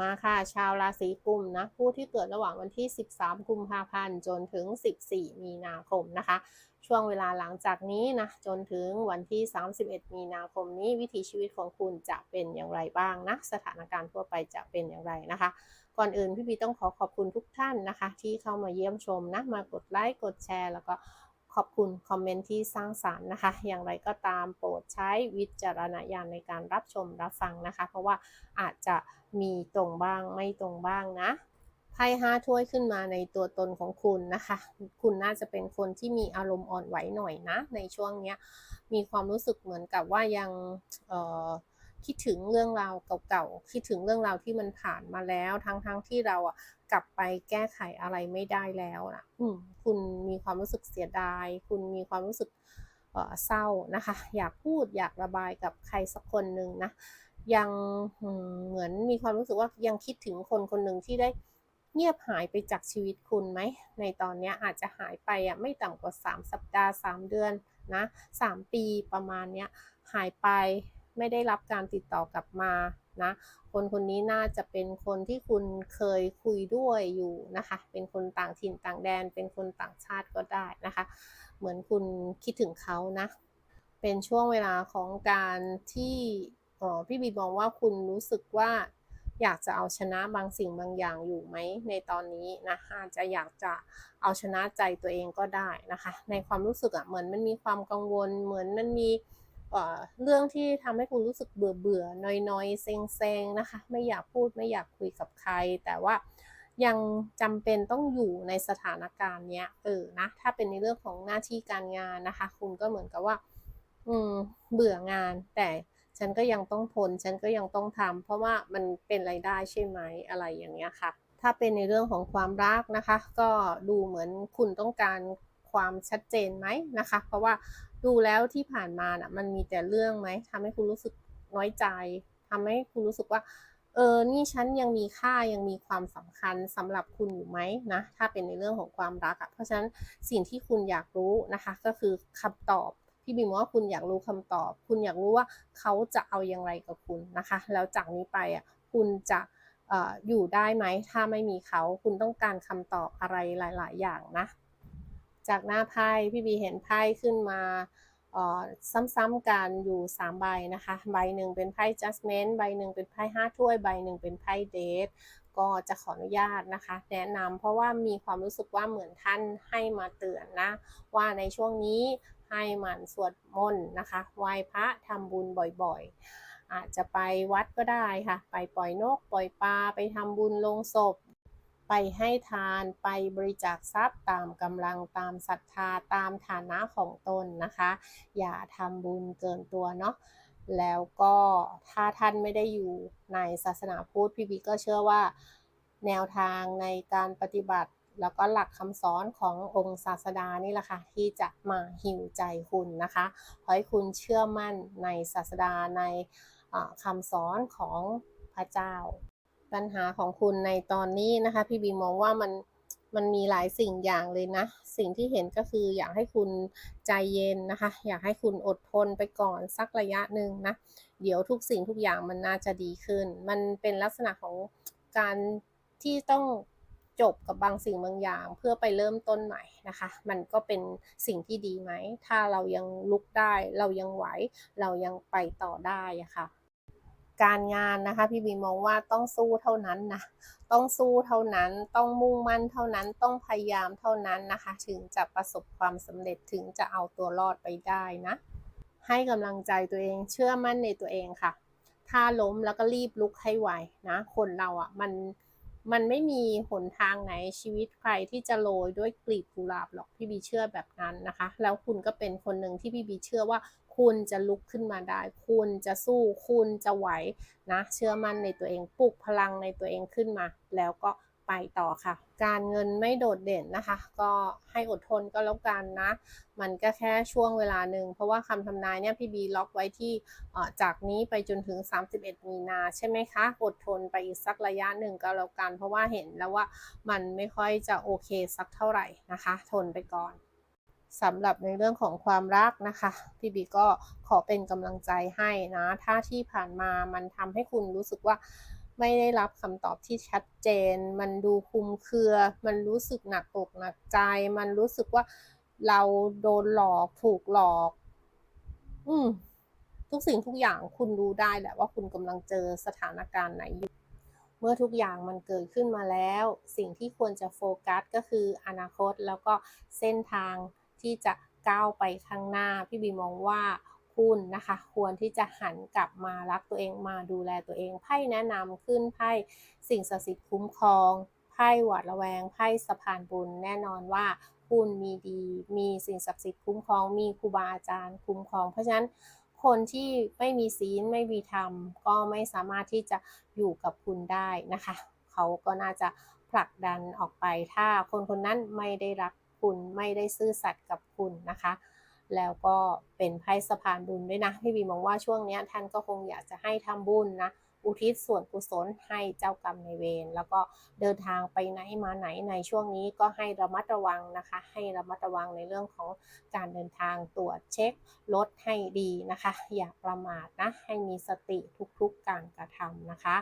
มาค่ะชาวราศีกุมนะผู้ที่เกิดระหว่างวันที่ 13 กุมภาพันธ์จนถึง 14 มีนาคมนะคะ ช่วงเวลาหลังจากนี้นะจนถึงวันที่ 31 มีนาคมนี้วิถีชีวิตของคุณจะเป็นอย่างไรบ้างนะสถานการณ์ทั่วไปจะเป็นอย่างไรนะคะ ก่อนอื่นพี่บีต้องขอขอบคุณทุกท่านนะคะ ที่เข้ามาเยี่ยมชมนะมากดไลค์กดแชร์ แล้วก็ ขอบคุณคอมเมนต์ที่สร้างสารรค์นะคะ อย่างไรก็ตามโปรดใช้วิจารณญาณในการรับชมรับฟังนะคะ เพราะว่าอาจจะมีตรงบ้างไม่ตรงบ้างนะไพ่ห้าถ้วยขึ้นมาในตัวตนของคุณนะคะ คุณน่าจะเป็นคนที่มีอารมณ์อ่อนไหวหน่อยนะ ในช่วงเนี้ย มีความรู้สึกเหมือนกับว่ายังเอ่อ คิดถึงเรื่องราวเก่าๆ คิดถึงเรื่องราวที่มันผ่านมาแล้ว ทั้งๆที่เราอะกลับไปแก้ไขอะไรไม่ได้แล้วนะอืมคุณมีความรู้สึกเสียดาย คุณมีความรู้สึกเศร้านะคะ อยากพูดอยากระบายกับใครสักคนหนึ่งนะ ยังเหมือนมีความรู้สึกว่ายังคิดถึงคนคนหนึ่งที่ได้เงียบหายไปจากชีวิตคุณไหม ในตอนนี้อาจจะหายไปอะไม่ต่ำกว่า 3 สัปดาห์ 3 เดือนนะ3ปีประมาณเนี้ยหายไป ไม่ได้รับการติดต่อกลับมานะคนคนนี้น่าจะเป็นคนที่คุณเคยคุยด้วยอยู่นะคะ เป็นคนต่างถิ่นต่างแดน เป็นคนต่างชาติก็ได้นะคะ เหมือนคุณคิดถึงเขานะ เป็นช่วงเวลาของการที่อ่อพี่บีมองว่าคุณรู้สึกว่าอยากจะเอาชนะบางสิ่งบางอย่างอยู่ไหมในตอนนี้นะอาจจะอยากจะเอาชนะใจตัวเองก็ได้นะคะ ในความรู้สึกอะ่ะเหมือนมันมีความกังวล เหมือนมันมี เรื่องที่ทำให้คุณรู้สึกเบื่อเบื่อๆนอยนอยเซ็งเซงนะคะ ไม่อยากพูดไม่อยากคุยกับใคร แต่ว่ายังจำเป็นต้องอยู่ในสถานการณ์เนี้ยเออนะถ้าเป็นในเรื่องของหน้าที่การงานนะคะ คุณก็เหมือนกับว่า อืมเบื่องาน แต่ฉันก็ยังต้องทนฉันก็ยังต้องทำเพราะว่ามันเป็นรายได้ใช่ไหมอะไรอย่างเงี้ยค่ะ ถ้าเป็นในเรื่องของความรักนะคะ ก็ดูเหมือนคุณต้องการความชัดเจนไหมนะคะ เพราะว่า ดูแล้วที่ผ่านมาน่ะ มันมีแต่เรื่องไหมทำให้คุณรู้สึกน้อยใจทำให้คุณรู้สึกว่า เออ นี่ฉันยังมีค่ายังมีความสำคัญสำหรับคุณอยู่ไหมนะถ้าเป็นในเรื่องของความรักอะ่ะเพราะฉะนั้นสิ่งที่คุณอยากรู้นะคะ ก็คือคำตอบพี่บิมว่าคุณอยากรู้คำตอบ คุณอยากรู้ว่าเขาจะเอาอย่างไรกับคุณนะคะ แล้วจากนี้ไปอะคุณจะเอ่ออยู่ได้ไหมถ้าไม่มีเขา คุณต้องการคำตอบอะไรหลาย ๆ อย่างนะ จากหน้าไพ่พี่บีเห็นไพ่ขึ้นมาซ้ำๆกันอยู่ 3 ใบนะคะ ใบหนึ่งเป็นไพ่ judgment ใบหนึ่งเป็นไพ่ห้าถ้วย ใบหนึ่งเป็นไพ่เดทก็จะขออนุญาตนะคะ แนะนำเพราะว่ามีความรู้สึกว่าเหมือนท่านให้มาเตือนนะ ว่าในช่วงนี้ให้หมั่นสวดมนต์นะคะไหว้พระทำบุญบ่อยๆ อาจจะไปวัดก็ได้ค่ะ ไปปล่อยนก ปล่อยปลาไปทำบุญลงศพ ไปให้ทานไปบริจาคทรัพย์ตามกำลังตามศรัทธาตามฐานะของตนนะคะ อย่าทำบุญเกินตัวเนาะแล้วก็ถ้าท่านไม่ได้อยู่ในศาสนาพุทธพี่บีก็เชื่อว่าแนวทางในการปฏิบัติ แล้วก็หลักคำสอนขององค์ศาสดานี่แหละค่ะ ที่จะมาหิวใจคุณนะคะขอให้คุณเชื่อมั่นในศาสดาในคำสอนของพระเจ้า ปัญหาของคุณในตอนนี้นะคะ พี่บีมองว่ามันมันมีหลายสิ่งอย่างเลยนะ สิ่งที่เห็นก็คืออยากให้คุณใจเย็นนะคะ อยากให้คุณอดทนไปก่อนสักระยะหนึ่งนะ เดี๋ยวทุกสิ่งทุกอย่างมันน่าจะดีขึ้น มันเป็นลักษณะของการที่ต้องจบกับบางสิ่งบางอย่าง เพื่อไปเริ่มต้นใหม่นะคะ มันก็เป็นสิ่งที่ดีไหม ถ้าเรายังลุกได้ เรายังไหว เรายังไปต่อได้ะค่ะ การงานนะคะ พี่บีมองว่าต้องสู้เท่านั้นนะต้องสู้เท่านั้นต้องมุ่งมั่นเท่านั้นต้องพยายามเท่านั้นนะคะ ถึงจะประสบความสำเร็จถึงจะเอาตัวรอดไปได้นะ ให้กำลังใจตัวเองเชื่อมั่นในตัวเองค่ะ ถ้าล้มแล้วก็รีบลุกให้ไวนะ คนเราอะมัน มันไม่มีหนทางไหนชีวิตใครที่จะโรยด้วยกลีบกุหลาบหรอกพี่บีเชื่อแบบนั้นนะคะ แล้วคุณก็เป็นคนหนึ่งที่พี่บีเชื่อว่าคุณจะลุกขึ้นมาได้ คุณจะสู้ คุณจะไหวนะ เชื่อมั่นในตัวเอง ปลุกพลังในตัวเองขึ้นมา แล้วก็ ไปต่อค่ะ การเงินไม่โดดเด่นนะคะ ก็ให้อดทนก็แล้วกันนะ มันก็แค่ช่วงเวลาหนึ่งเพราะว่าคำทำนายเนี่ยพี่บีล็อกไว้ที่จากนี้ไปจนถึง 31 มีนาใช่ไหมคะ อดทนไปอีกสักระยะหนึ่งก็แล้วกัน เพราะว่าเห็นแล้วว่ามันไม่ค่อยจะโอเคสักเท่าไหร่นะคะ ทนไปก่อนสำหรับในเรื่องของความรักนะคะพี่บีก็ขอเป็นกำลังใจให้นะ ถ้าที่ผ่านมามันทำให้คุณรู้สึกว่า ไม่ได้รับคำตอบที่ชัดเจน มันดูคุมเครือ มันรู้สึกหนักอกหนักใจ มันรู้สึกว่าเราโดนหลอกถูกหลอก อืม ทุกสิ่งทุกอย่างคุณรู้ได้แหละว่าคุณกำลังเจอสถานการณ์ไหนอยู่ เมื่อทุกอย่างมันเกิดขึ้นมาแล้ว สิ่งที่ควรจะโฟกัสก็คืออนาคตแล้วก็เส้นทางที่จะก้าวไปข้างหน้า พี่บีมองว่า คุณนะคะ ควรที่จะหันกลับมารักตัวเองมาดูแลตัวเองไพ่แนะนำขึ้นไพ่สิ่งศักดิ์สิทธิ์คุ้มครองไพ่หวาดระแวงไพ่สะพานบุญแน่นอนว่าคุณมีดีมีสิ่งศักดิ์สิทธิ์คุ้มครองมีครูบาอาจารย์คุ้มครอง เพราะฉะนั้นคนที่ไม่มีศีลไม่มีธรรม ก็ไม่สามารถที่จะอยู่กับคุณได้นะคะ เขาก็น่าจะผลักดันออกไปถ้าคนคนนั้นไม่ได้รักคุณไม่ได้ซื่อสัตย์กับคุณนะคะ แล้วก็เป็นไพ่สะพานบุญด้วยนะ พี่บีมองว่าช่วงนี้ท่านก็คงอยากจะให้ทำบุญนะอุทิศส่วนกุศลให้เจ้ากรรมในายเวรแล้วก็เดินทางไปไหนมาไหนในช่วงนี้ก็ให้ระมัดระวังนะคะ ให้ระมัดระวังในเรื่องของการเดินทางตรวจเช็ครถให้ดีนะคะ อย่าประมาทนะให้มีสติทุกๆการกระทำนะคะ